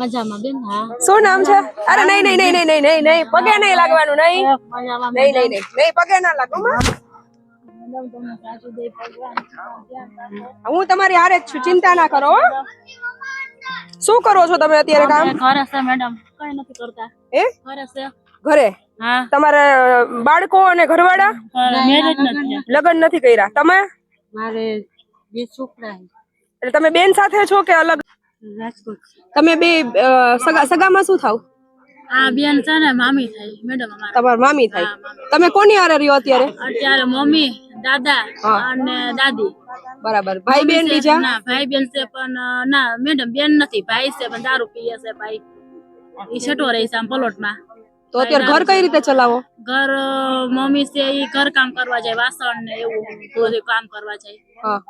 મજામાં બેન હા. શું નામ છે? અરે નહીં નહીં નહીં નહીં નહીં નહીં પગે નહીં લાગવાનું નહીં. નહીં નહીં નહીં નહીં પગે ના લાગો હું તમારી હારે જ છું ચિંતા ના કરો શું કરો છો તમે અત્યારે કામ? ઘરે છે મેડમ. કઈ નથી કરતા. એ ઘરે છે. ઘરે? તમારે બાળકો અને ઘરવાળા? લગ્ન નથી કર્યા. તમે? મારે બે છોકરા એટલે તમે બેન સાથે છો કે અલગ? રાજકોટ તમે બે સગા સગામાં શું થાવ? આ બેન છે ને મામી થાય મેડમ અમારા. તમાર મામી થાય. તમે કોની હારે રહ્યો અત્યારે? અત્યારે મમ્મી દાદા અને દાદી. બરાબર. ભાઈ બેન બીજા? ના ભાઈ બેન છે પણ ના મેડમ બેન નથી ભાઈ છે પણ દારૂ પીએ છે ભાઈ. ઈ છટો રહે છે આમ પલોટમાં. તો અત્યારે ઘર કઈ રીતે ચલાવો? ઘર મમ્મી છે ઈ ઘર કામ કરવા જાય વાસણ ને એવું બધું કામ કરવા જાય. હા.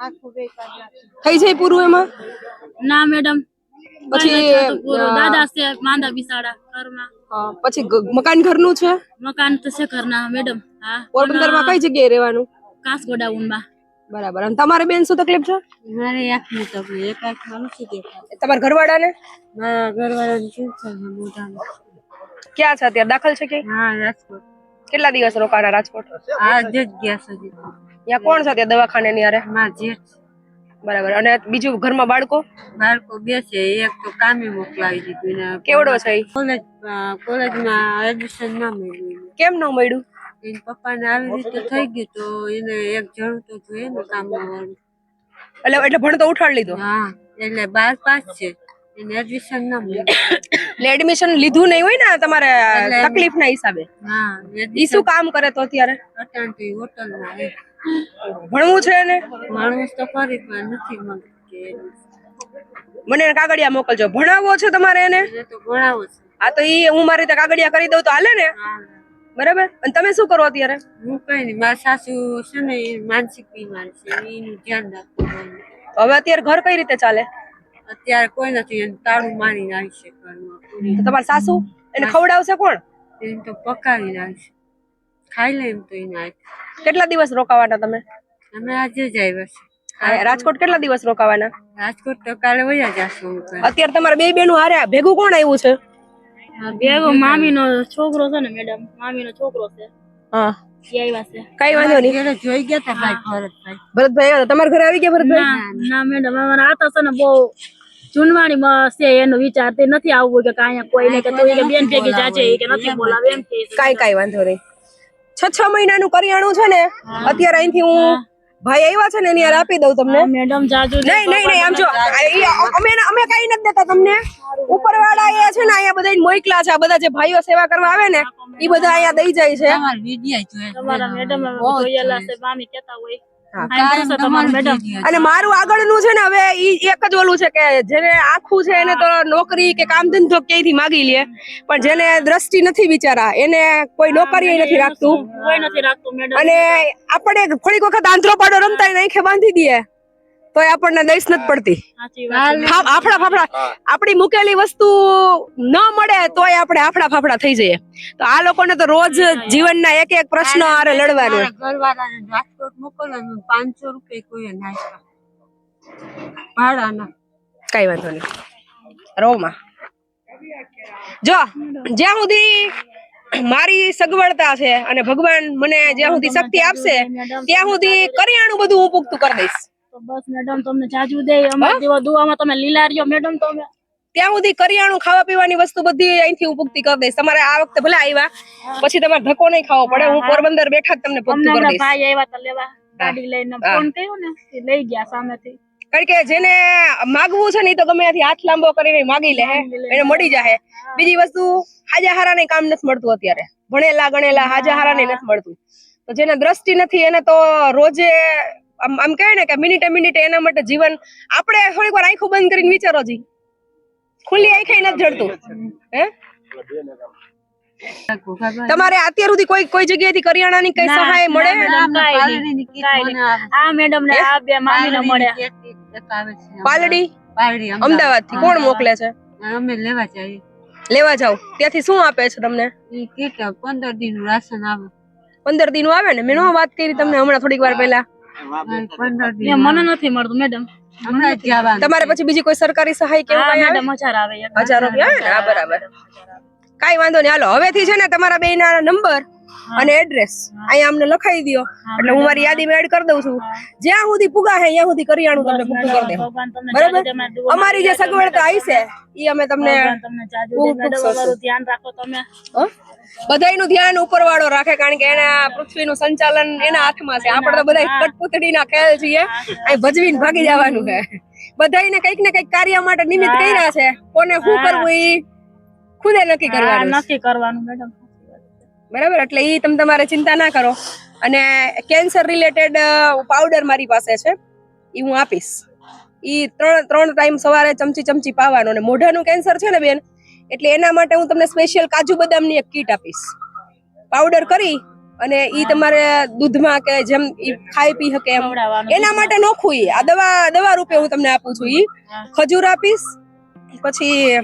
થઈ જાય પૂરું એમાં? ના મેડમ. પછી, દાદા છે માંદા બિસાડા ઘરમાં. પછી મકાન મકાન ઘરનું છે? મકાન તો છે ઘરના મેડમ. હા. પોરબંદરમાં કઈ જગ્યાએ રહેવાનું? કાસ ગોડાઉનમાં. બરાબર. અને તમારે બેન શું તકલીફ છે? મારે આંખની તકલીફ એક આંખમાં નથી દેખાતું તમારા ઘરવાળા ને મારા ઘરવાળાને શું છે મોઢામાં? ક્યાં છે અત્યારે? દાખલ છે કે? હા રાજકોટ. કેટલા દિવસ રોકાણા રાજકોટ? આ જ ગયા સુધી ત્યાં કોણ છે ત્યાં દવાખાને ની અરે મારા જેઠ બરાબર. અને બીજું ઘરમાં બાળકો? બાળકો બે છે. એક તો કામે મોકલાવી દીધું ને કેવડો છે? કોલેજ કોલેજમાં એડમિશન ના મળ્યું કેમ ન મળ્યું? એના પપ્પાને આવી રીતે થઈ ગયું તો એને એક જણ તો જોઈએ ને કામમાં વાળું. એટલે એટલે ભણતો ઉઠાડી લીધો? હા એટલે બાર પાસ છે. એને એડમિશન ના મળ્યું. એડમિશન લીધું નહીં હોય ને તમારે તકલીફ ના હિસાબે? હા ઈ શું કામ કરે તો અત્યારે? અટાણથી હોટલમાં એ ભણવું છે એને? માણસ તો ફરી પણ નથી મળતી મને એને કાગળિયા મોકલજો. ભણાવવો છે તમારે એને? એને તો ભણાવો છે. આ તો ઈ હું મારી રીતે કાગળિયા કરી દઉં તો હાલે ને? બરાબર? અને તમે શું કરો અત્યારે? હું કઈ નહીં મારા સાસુ છે ને માનસિક બીમાર છે એનું ધ્યાન રાખવું હવે અત્યારે ઘર કઈ રીતે ચાલે? અત્યારે કોઈ નથી એને તાળું મારીને આવી છે ઘરમાં. તમારા સાસુ? એને ખવડાવશે કોણ? એને તો પકાવી આવી છે ખાઈ લે એમ તો એને કેટલા દિવસ રોકાવાના તમે? અમે આજે જ આવ્યા છે રાજકોટ કેટલા દિવસ રોકાવાના? રાજકોટ તો કાલે વયા જશું અત્યારે તમારા બે બેનું હારે ભેગું કોણ આવ્યું છે? બેગો મામીનો છોકરો છે ને મેડમ મામીનો છોકરો છે. હા. એ આવ્યા છે. કઈ વાંધો નહીં. જોઈ ગયા હતા ભાઈ ભરતભાઈ. ભરતભાઈ આવ્યા તમારા ઘરે આવી ગયા ભરતભાઈ? ના ના મેડમ અમારા આ તો છે ને બહુ જૂનવાણી માં છે એનો વિચાર તે નથી આવવું કે કાંઈ કોઈને કે તું કે બેન ભેગી જાજે કે નથી બોલાવે એમ કે છે. કાઈ કાઈ વાંધો નહીં. છ છ મહિનાનું કરિયાણું છે ને અત્યારે અહીંથી હું ભાઈ આવ્યા છે ને એની આપી દઉં તમને. મેડમ જાજુ નહીં નહીં નહીં આમ જો અમે અમે કઈ નથી દેતા તમને. ઉપરવાળા અહીંયા છે ને અહીંયા બધા મોકલા છે. આ બધા જે ભાઈઓ સેવા કરવા આવે ને એ બધા અહીંયા દઈ જાય છે. તમારા મેડમ. જોયેલા છે મામી કેતા હોય. અને મારું આગળનું છે ને હવે ઈ એક જ ઓલું છે કે જેને આખું છે એને તો નોકરી કે કામ ધંધો ક્યાંયથી માગી લે. પણ જેને દ્રષ્ટિ નથી બિચારા એને કોઈ નોકરી નથી રાખતું. કોઈ નથી રાખતું મેડમ અને આપણે થોડીક વખત આંતરો પાડો રમતા એને આંખે બાંધી દઈએ તો આપણને દઈશ નથી પડતી. ફા- ફાફડા. આપણી મૂકેલી વસ્તુ ન મળે તોય આપણે આફડા ફાફડા થઈ જઈએ. તો આ લોકોને તો રોજ જીવનના એક એક પ્રશ્ન આરે લડવાનું. પાંચસો રૂપિયા કોઈ ભાડાના. કઈ વાંધો નહીં. રોમાં જો જ્યાં સુધી મારી સગવડતા છે અને ભગવાન મને જ્યાં સુધી શક્તિ આપશે ત્યાં સુધી કરિયાણું બધું હું પુખ્તું કરી દઈશ. બસ મેડમ તમને જાજુ દે. અમારા જેવા દુવામાં તમે લીલા રહ્યો મેડમ તમે. ત્યાં સુધી કરિયાણું ખાવા પીવાની વસ્તુ બધી અહીંથી હું પુખ્તી કરી દઈશ. તમારે આ વખતે ભલે આવ્યા પછી તમારે ધક્કો નહીં ખાવો પડે. હું પોરબંદર બેઠા જ તમને પુખ્તું કરી દઈશ. ભાઈ આવ્યા તો લેવા ગાડી લઈને ફોન કર્યો ને એ લઈ ગયા સામેથી. કારણ કે જેને માગવું છે ને તો ગમે ત્યાંથી હાથ લાંબો કરીને માગી લે એને મળી જાય બીજી વસ્તુ હાજા હારાને કામ નથી મળતું અત્યારે. ભણેલા ગણેલા હાજા હારાને નથી મળતું. તો જેને દ્રષ્ટિ નથી એને તો રોજે આમ આમ કહે ને કે મિનિટે મિનિટે એના માટે જીવન આપણે થોડીક વાર આંખો બંધ કરીને વિચારો જી. ખુલ્લી આંખે નથી જડતું. હે? તમારે અત્યાર સુધી કોઈ કોઈ જગ્યાએથી કરિયાણાની કઈ સહાય મળે? આ મેડમ ને આ બે મામી ને મળ્યા. પાલડી? અમદાવાદ. થી કોણ મોકલે છે? અમે લેવા જઈએ. લેવા જાવ ત્યાંથી શું આપે છે તમને? કેટલા પંદર દિનનું રાશન આવે. પંદર દિન આવે ને? મેં નો વાત કરી તમને હમણાં થોડીક વાર પહેલા. મને નથી મળતું મેડમ. તમારે પછી બીજી કોઈ સરકારી સહાય કેવું કઈ મેડમ હજાર આવે હજાર રૂપિયા હા બરાબર. કઈ વાંધો નહીં. હાલો હવેથી છે ને તમારા બે ના નંબર અને એડ્રેસ અહીંયા અમને લખાઈ દો એટલે હું મારી યાદીમાં એડ કરી દઉં છું. જ્યાં સુધી પુગા હે ત્યાં સુધી કરિયાણું તમને પૂરું કરી દઉં બરાબર? અમારી જે સગવડતા આવી છે એ અમે તમને ધ્યાન રાખો તમે. હો? બધાયનું ધ્યાન ઉપરવાળો રાખે કારણ કે એને આ પૃથ્વીનું સંચાલન એના હાથમાં છે. આપણે તો બધા કટપુતળીના ખેલ છીએ. અહીં ભજવીને ભાગી જવાનું છે. બધાયને કંઈક ને કંઈક કાર્ય માટે નિમિત્ત કર્યા છે. કોને શું કરવું ઈ ખુદે નક્કી કરવાનું. નક્કી કરવાનું મેડમ. બરાબર? એટલે ઈ તમે તમારે ચિંતા ના કરો. અને કેન્સર રિલેટેડ પાવડર મારી પાસે છે. ઈ હું આપીશ. ઈ ત્રણ ત્રણ ટાઈમ સવારે ચમચી ચમચી પાવાનો. અને મોઢાનું કેન્સર છે ને બેન એટલે એના માટે હું તમને સ્પેશિયલ કાજુ બદામની એક કીટ આપીશ. પાવડર કરી અને ઈ તમારે દૂધમાં કે જેમ ઈ ખાઈ પી શકે એમ. એના માટે નોખું ઈ. આ દવા દવા રૂપે હું તમને આપું છું ઈ. ખજૂર આપીશ પછી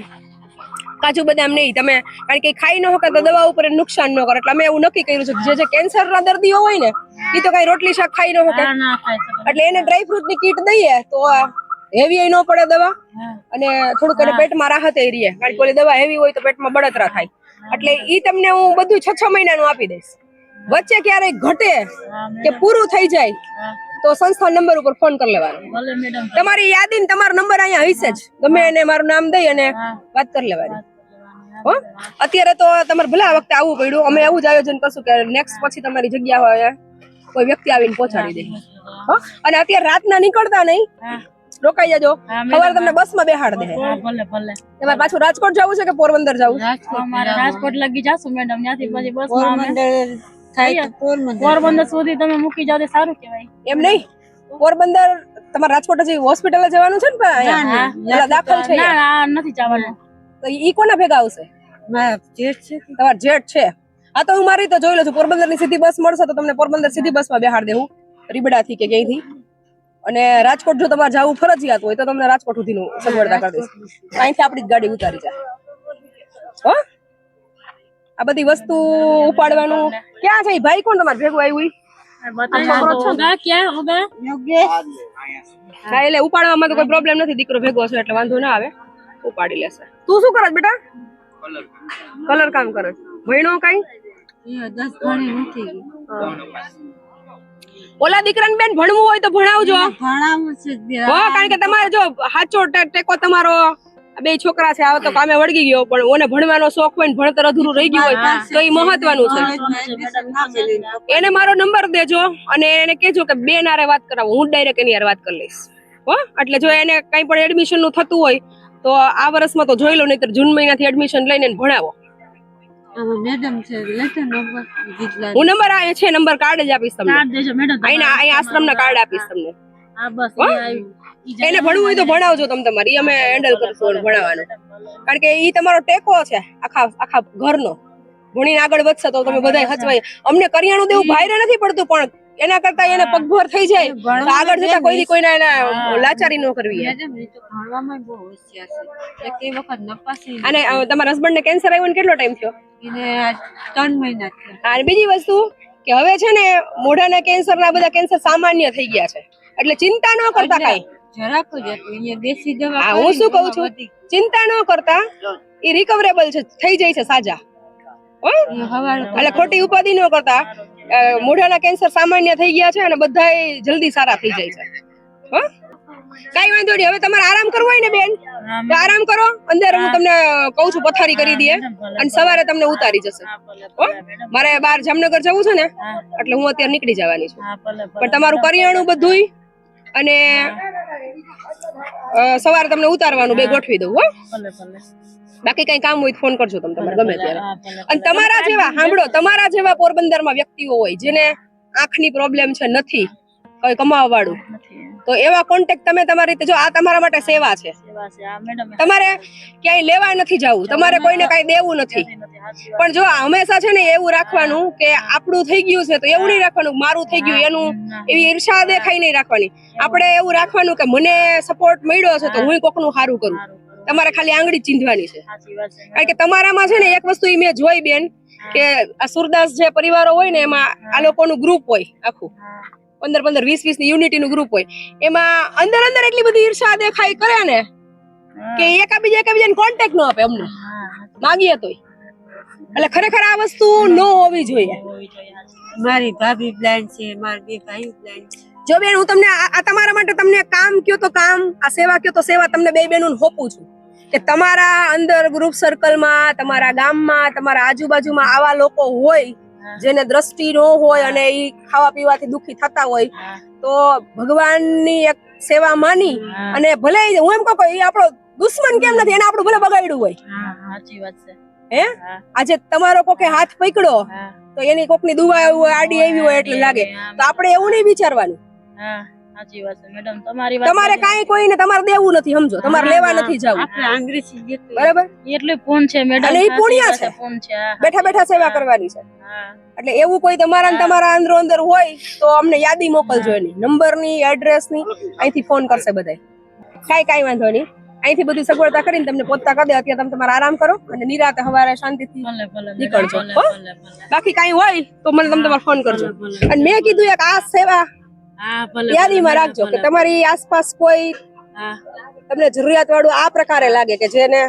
કાજુ બદામ નહીં તમે કારણ કે ખાઈ ન શકે તો દવા ઉપર નુકસાન ન કરે. એટલે અમે એવું નક્કી કર્યું છે જે જે કેન્સર ના દર્દીઓ હોય ને એ તો કઈ રોટલી શાક ખાઈ ન શકે હા, ના ખાઈ શકે. એટલે એને ડ્રાય ફ્રૂટની કીટ દઈએ તો હેવી ન પડે દવા. અને થોડુંક એને પેટમાં રાહત રહીએ કારણ કે ઓલી દવા હેવી હોય તો પેટમાં બળતરા થાય. એટલે ઈ તમને હું બધું છ છ મહિનાનું આપી દઈશ. વચ્ચે ક્યારેય ઘટે કે પૂરું થઈ જાય તો સંસ્થા નંબર ઉપર ફોન કરી લેવાનો. તમારી યાદી ને તમારો નંબર અહીંયા હશે જ. ગમે એને મારું નામ દઈ અને વાત કરી લેવાની. હો. અત્યારે તો તમારે ભલે આ વખતે આવવું પડ્યું. અમે એવું જ આયોજન કરશું કે નેક્સ્ટ પછી તમારી જગ્યા હોય કોઈ વ્યક્તિ આવીને પહોંચાડી દે. હો. અને અત્યારે રાતના નીકળતા નહીં. રોકાઈ જજો. ખબર તમને તમને બસમાં બેહાડ દે. ભલે ભલે. તમારે પાછું રાજકોટ જવું છે કે પોરબંદર જવું? રાજકોટ અમારે રાજકોટ લગી જાશું મેડમ ત્યાંથી પછી બસ પોરબંદર સુધી તમે મૂકી જાવ સારું કહેવાય. એમ નહીં? પોરબંદર તમારે રાજકોટ હજી હોસ્પિટલ જવાનું છે ને દાખલ છે ના નથી જવાનું. તો ઈ કોના ભેગા આવશે? જેઠ છે. તમારે જેટ છે. આ તો હું મારી તો જોઈ લઉં છું. પોરબંદરની સીધી બસ મળશે તો તમને પોરબંદર સીધી બસમાં બેહાડ દેવું રીબડા થી કે ક્યાંયથી અને રાજકોટ જો તમારે જવું ફરજિયાત હોય તો તમને રાજકોટ સુધીનું સગવડતા કરી દઈશ અહીંથી આપણી જ ગાડી ઉતારી જાય હો? આ બધી વસ્તુ ઉપાડવાનું ક્યાં છે? ભાઈ કોણ તમારે ભેગું આવ્યું એટલે ઉપાડવામાં તો કોઈ પ્રોબ્લેમ નથી. દીકરો ભેગો છે એટલે વાંધો ના આવે. ઉપાડી લેશે. તું શું કરસ બેટા? કલર કામ. કરે. ભણો કઈ? દસ ભણી નથી ગઈ ઓલા દીકરાને બેન ભણવું હોય તો ભણાવજો. ભણાવું છે હો કારણ કે તમારે જો સાચો ટેકો તમારો. બે છોકરા છે આવો તો કામે વળગી ગયો પણ ઓને ભણવાનો શોખ હોય ને ભણતર અધૂરું રહી ગયું હોય તો એ મહત્વનું છે. એને મારો નંબર દેજો અને એને કહેજો કે બે નારે વાત કરાવો હું ડાયરેક્ટ એની હારે વાત કરી લઈશ. હો એટલે જો એને કઈ પણ એડમિશનનું થતું હોય તો આ વર્ષમાં તો જોઈ લો નહીતર જૂન મહિનાથી એડમિશન લઈને ભણાવો. આમાં મેડમ છે લેતો નંબર જીતલા હું નંબર આ છે નંબર કાર્ડ જ આપીશ તમને. કાર્ડ દેજો મેડમ અહીંના અહીં આશ્રમના કાર્ડ આપીશ તમને. હા બસ એને ભણવું હોય તો ભણાવજો તમે તમારી. અમે હેન્ડલ કરશું ભણાવવાનું. કારણ કે ઈ તમારો ટેકો છે આખા આખા ઘરનો. ભણીને આગળ વધશે તો તમે બધાય હચવાય. અમને કરિયાણું દેવું ભાઈરે નથી પડતું પણ એના કરતા એને પગભર થઈ જાય. તો આગળ જતા કોઈ કોઈના એના લાચારી ન કરવી. અને તમારા હસબન્ડ ને કેન્સર આવ્યો ને કેટલો ટાઈમ થયો? ત્રણ મહિના અને બીજી વસ્તુ કે હવે છે ને મોઢાના કેન્સર ના બધા કેન્સર સામાન્ય થઈ ગયા છે. એટલે ચિંતા ન કરતા કઈ. જરાક જ અહીંયા દેશી દવા હું શું કહું છું? ચિંતા ન કરતા. એ રિકવરેબલ છે થઈ જાય છે સાજા. એટલે ખોટી ઉપાધિ ન કરતા. મોઢાના કેન્સર સામાન્ય થઈ ગયા છે અને બધાય જલ્દી સારા થઈ જાય છે. હો? કાઈ વાંધો નહીં. હવે તમારે આરામ કરવો હોય ને બેન? તો આરામ કરો. અંદર હું તમને કહું છું પથારી કરી દઈએ. અને સવારે તમને ઉતારી જશે. હો મારે બહાર જામનગર જવું છે ને એટલે હું અત્યારે નીકળી જવાની છું. પણ તમારું કરિયાણું બધુંય અને સવારે તમને ઉતારવાનું બે ગોઠવી દઉં હો. બાકી કઈ કામ હોય ફોન કરજો તમે તમારે ગમે ત્યારે. અને તમારા જેવા સાંભળો તમારા જેવા પોરબંદરમાં વ્યક્તિઓ હોય જેને આંખની પ્રોબ્લેમ છે નથી કઈ કમાવા વાળું નથી. તો એવા કોન્ટેક્ટ તમે તમારી રીતે જો આ તમારા માટે સેવા છે. તમારે ક્યાંય લેવા નથી જવું. તમારે કોઈને કઈ દેવું નથી. પણ જો હંમેશા છે ને એવું રાખવાનું કે આપણું થઈ ગયું છે તો એવું નહીં રાખવાનું મારું થઈ ગયું એનું એવી ઈર્ષા દેખાઈ નહીં રાખવાની. આપણે એવું રાખવાનું કે મને સપોર્ટ મળ્યો છે તો હું. કોકનું સારું કરું. સારું, સારું. તમારે ખાલી આંગળી ચીંધવાની છે. કારણ કે તમારામાં છે ને એક વસ્તુ મેં જોઈ બેન કે આ સુરદાસ જે પરિવારો હોય ને એમાં આ લોકોનું ગ્રુપ હોય આખું. પંદર પંદર વીસ વીસની યુનિટી નું ગ્રુપ હોય. એમાં અંદર અંદર એટલી બધી ઈર્ષા દેખાય કરે ને કે એકાબીજા એકાબીજાને કોન્ટેક્ટ ન આપે અમને. માગીએ તોય. એટલે ખરેખર આ વસ્તુ ન હોવી જોઈએ. મારી ભાભી બ્લાઇન્ડ છે મારા બે ભાઈ બ્લાઇન્ડ છે. જો બેન હું તમને આ તમારા માટે તમને કામ કયો તો કામ આ સેવા કયો તો સેવા તમને બે બેનું હોપું છું. કે તમારા અંદર ગ્રુપ સર્કલમાં તમારા ગામમાં તમારા આજુબાજુમાં આવા લોકો હોય જેને દ્રષ્ટિ ન હોય અને એ ખાવા પીવાથી દુખી થતા હોય તો ભગવાનની એક સેવા માની અને ભલે હું એમ કહું એ આપણો દુશ્મન કેમ નથી એને આપણું ભલે બગાડ્યું હોય. સાચી વાત છે. હે? આજે તમારો કોકે હાથ પકડ્યો તો એની કોકની દુવા આવી હોય આડી આવી હોય એટલે લાગે. તો આપણે એવું નહીં વિચારવાનું. હા. સાચી વાત છે મેડમ. તમારી વાત તમારે કાઈ કોઈને તમારે દેવું નથી સમજો. તમારે લેવા નથી જવું. આપણે અંગ્રેજી દેતું બરાબર? એટલે પૂન છે મેડમ. અને એ પુણ્ય છે. પૂન છે. બેઠા બેઠા સેવા કરવાની છે. એટલે એવું કોઈ તમારા ને તમારા અંદરો અંદર હોય તો અમને યાદી મોકલજો એની. નંબરની એડ્રેસની અહીંથી ફોન કરશે બધાય. કાઈ કાઈ વાંધો નહીં. અહીંથી બધી સગવડતા કરીને તમને પોતા કરી દે અત્યારે તમે તમારા આરામ કરો અને નિરાતે સવારે શાંતિથી નીકળજો. બાકી કાંઈ હોય તો મને તમે તમારે ફોન કરજો. અને મેં કીધું એક આ સેવા યાદીમાં રાખજો કે તમારી આસપાસ કોઈ તમને જરૂરિયાત વાળું આ પ્રકારે લાગે કે જેને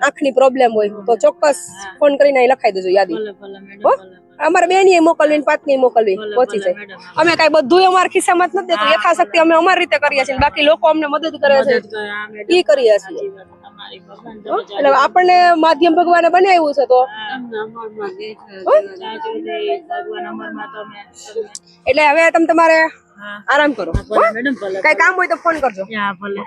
આંખની પ્રોબ્લેમ હોય તો ચોક્કસ ફોન કરીને લખાઈ દેજો યાદી. ભલે ભલે મેડમ હો? અમારે બે બેની મોકલવી ને પાંચની મોકલવી પહોંચી જાય અમે કઈ બધું અમારા ખિસ્સામાં જ નથી દેતું. યથાશક્તિ અમે અમારી રીતે કરીએ છીએ બાકી લોકો અમને મદદ કરે છે. ઈ કરીએ છીએ. એટલે આપણને માધ્યમ ભગવાને બનાવ્યું છે તો. એટલે હવે તમે તમારે આરામ કરો ભલે મેડમ ભલે કઈ કામ હોય તો ફોન કરજો હા ભલે